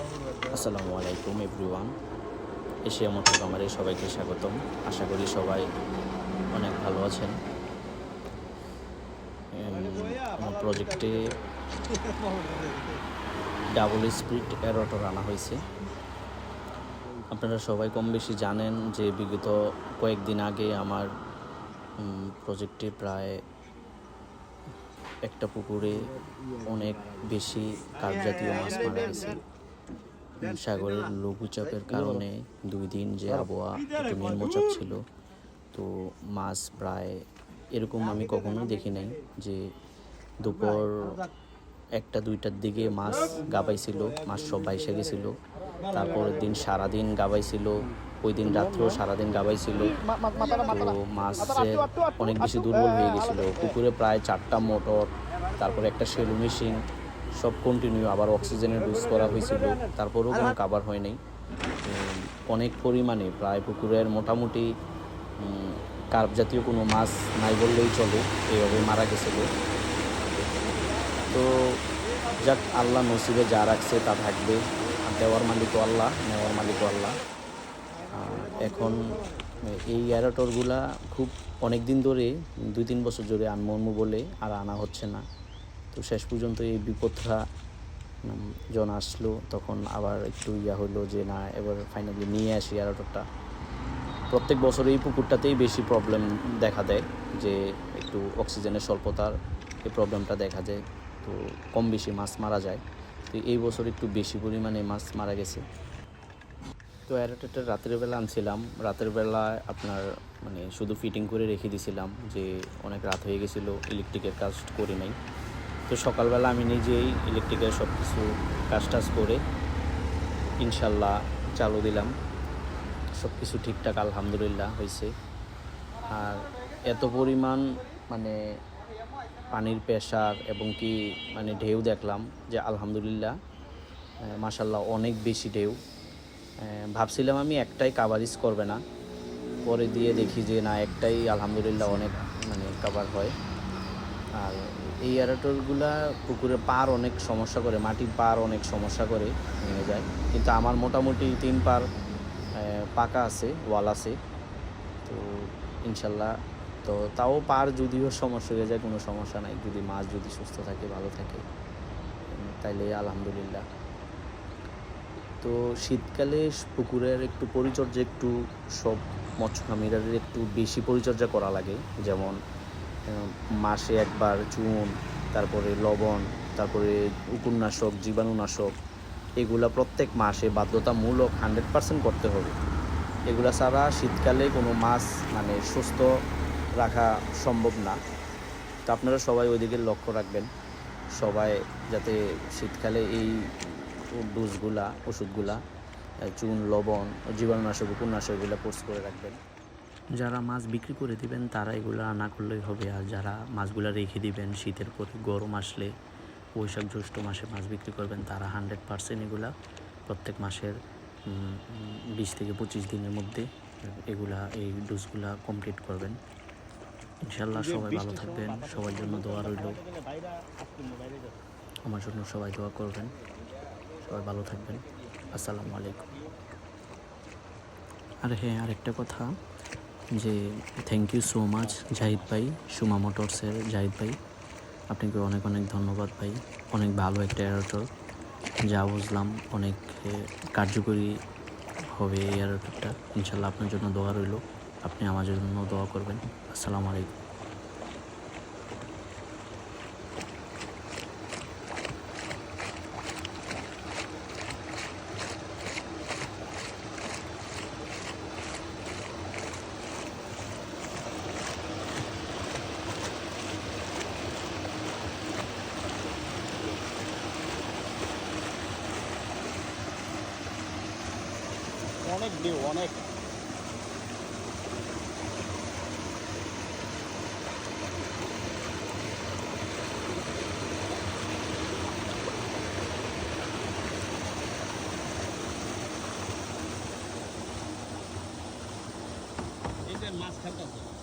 আসসালামু আলাইকুম, everyone. Asia motor কামারে সবাইকে স্বাগতম। আশা করি সবাই অনেক ভালো আছেন। আমার প্রজেক্টে ডাবল স্পিড এরোটর আনা হয়েছে। আপনারা সবাই কম বেশি জানেন যে বিগত কয়েকদিন আগে আমার প্রজেক্টে প্রায় একটা পুকুরে অনেক বেশি কাঠ মাছ মারা গেছে। সাগরের লঘুচাপের কারণে দুই দিন যে আবহাওয়া একটু নিম্নচাপ ছিল, তো মাছ প্রায় এরকম আমি কখনো দেখি নাই যে দুপুর একটা, দুইটার দিকে মাছ গাবাইছিল, মাছ সব বাইসে গেছিল। তারপরের দিন সারাদিন গাবাইছিল, ওই দিন রাত্রেও সারাদিন গাবাইছিল। তো মাছের অনেক বেশি দুর্বল হয়ে গেছিল। পুকুরে প্রায় চারটা মোটর, তারপরে একটা সেলু মেশিন সব কন্টিনিউ আবার অক্সিজেনের ডোজ করা হয়েছিল। তারপরেও কোনো কাবার হয় নাই। অনেক পরিমাণে, প্রায় পুকুরের মোটামুটি কার্প জাতীয় কোনো মাছ নাই বললেই চলে, এইভাবে মারা গেছিল। তো যাক, আল্লাহ নসিবে যা রাখছে তা থাকবে। দেওয়ার মালিকও আল্লাহ, নেওয়ার মালিকও আল্লাহ। এখন, এই অ্যারোটরগুলা খুব অনেক দিন ধরে দুই তিন বছর ধরে আনমো আনমো বলে আর আনা হচ্ছে না। তো শেষ পর্যন্ত এই বিপদটা জন আসলো, তখন আবার একটু ইয়া হলো যে, না, এবার ফাইনালি নিয়ে আসি অ্যারোটরটা প্রত্যেক বছর এই পুকুরটাতেই বেশি প্রবলেম দেখা দেয় যে, একটু অক্সিজেনের স্বল্পতার এই প্রবলেমটা দেখা যায় তো কম বেশি মাছ মারা যায়। তো এই বছর একটু বেশি পরিমাণে মাছ মারা গেছে। তো অ্যারোটেটটা রাতের বেলা আনছিলাম। রাতের বেলায় আপনার মানে শুধু ফিটিং করে রেখে দিয়েছিলাম যে, অনেক রাত হয়ে গেছিল ইলেকট্রিকের কাজ করি নাই। তো সকালবেলা আমি নিজেই ইলেকট্রিকের সব কিছু কাজ টাজ করে ইনশাল্লাহ চালু দিলাম। সব কিছু ঠিকঠাক আলহামদুলিল্লাহ হয়েছে। আর এত পরিমাণ মানে পানির প্রেশার এবং কি মানে ঢেউ দেখলাম যে আলহামদুলিল্লাহ মাসাল্লাহ অনেক বেশি ঢেউ। ভাবছিলাম আমি একটাই কাভারিজ করবে না। পরে দিয়ে দেখি যে না, একটাই আলহামদুলিল্লাহ অনেক মানে কাভার হয়। আর এই অ্যারাটরগুলা পুকুরে পার অনেক সমস্যা করে, মাটির পার অনেক সমস্যা করে ভেঙে যায়। কিন্তু আমার মোটামুটি তিন পার পাকা আছে, ওয়াল আছে। তো ইনশাল্লাহ, তো তাও পার যদিও সমস্যা হয়ে যায়, কোনো সমস্যা নাই। যদি মাছ যদি সুস্থ থাকে, ভালো থাকে তাইলে আলহামদুলিল্লাহ। তো শীতকালে পুকুরের একটু পরিচর্যা একটু সব মৎস্যখামিরার একটু বেশি পরিচর্যা করা লাগে। যেমন মাসে একবার চুন, তারপরে লবণ, তারপরে উপন্যাসক, জীবাণুনাশক, এগুলা প্রত্যেক মাসে বাধ্যতামূলক হান্ড্রেড পার্সেন্ট করতে হবে। এগুলা ছাড়া শীতকালে কোনো মাছ মানে সুস্থ রাখা সম্ভব না। তো আপনারা সবাই ওইদিকে লক্ষ্য রাখবেন। সবাই যাতে শীতকালে এই ডোজগুলা, ওষুধগুলা চুন, লবণ, জীবাণুনাশক, উপন্যাসক এগুলো করে রাখবেন। যারা মাছ বিক্রি করে দিবেন তারা এগুলো না করলেই হবে। আর যারা মাছগুলো রেখে দিবেন শীতের পরে গরম আসলে বৈশাখ জ্যৈষ্ঠ মাসে মাছ বিক্রি করবেন তারা হান্ড্রেড পার্সেন্ট এগুলা প্রত্যেক মাসের বিশ থেকে পঁচিশ দিনের মধ্যে এগুলা এই ডোজগুলা কমপ্লিট করবেন। ইনশাল্লাহ সবাই ভালো থাকবেন সবার জন্য দোয়া রইল। আমার জন্য সবাই দোয়া করবেন সবাই ভালো থাকবেন। আসসালামু আলাইকুম। আর হ্যাঁ আরেকটা কথা। যে thank you so much Zahid ভাই সুমা মোটরসের জাহিদ ভাই। আপনাকে অনেক অনেক ধন্যবাদ ভাই। অনেক ভালো একটা এয়ারটোর যা বুঝলাম অনেক কার্যকরী হবে এই এয়ারটরটা ইনশাল্লাহ আপনার জন্য দোয়া রইল। আপনি আমার জন্য দোয়া করবেন। আসসালামু আলাইকুম। অনেক ঢেউ অনেক। মাছ খাইতেছে